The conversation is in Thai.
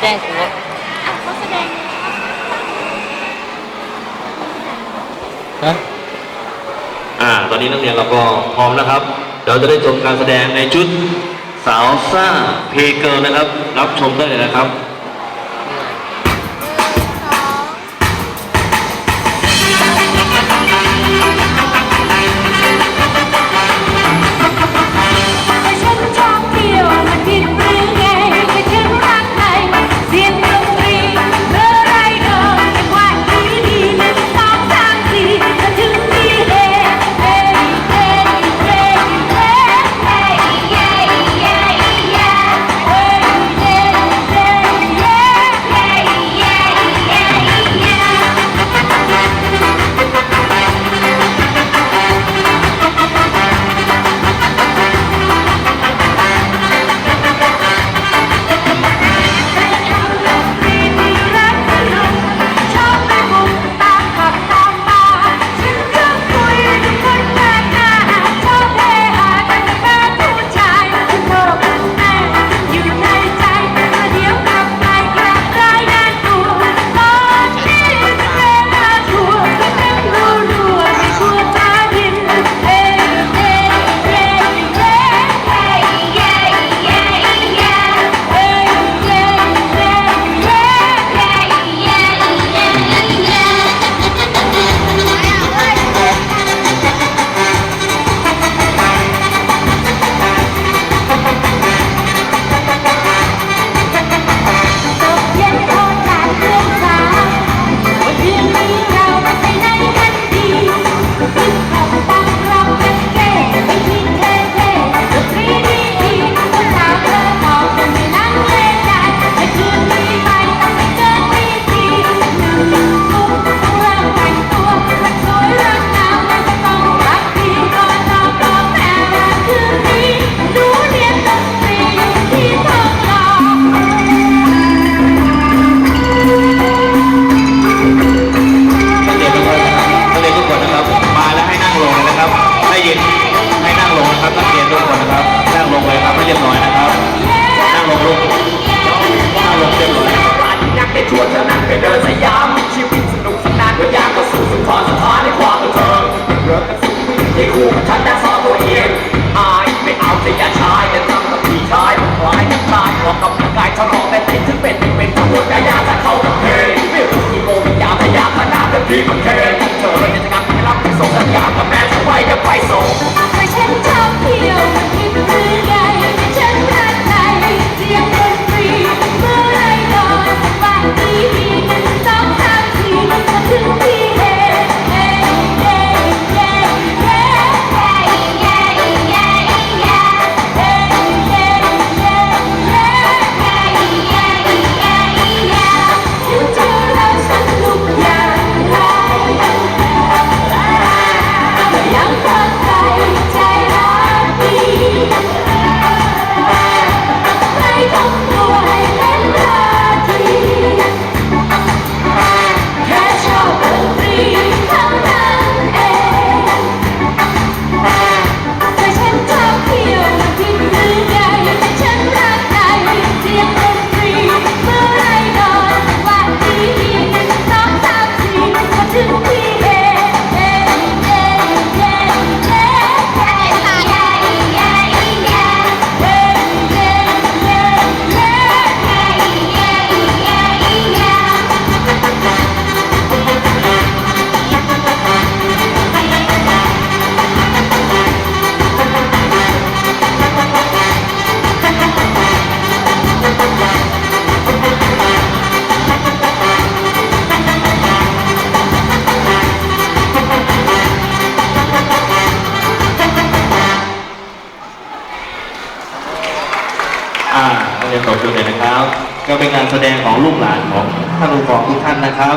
แจ้งกูสดงฮะอ่า ตอนนี้นักเรียนเราก็พร้อมนะครับเราจะได้ชมการแสดงในชุดสาวซ่าเพเกิลนะครับ รับชมได้เลยนะครับ อ่าเรียนต่อจุดเลยนะครับ ก็เป็นการแสดงของลูกหลานของท่านผู้ปกครองทุกท่านนะครับ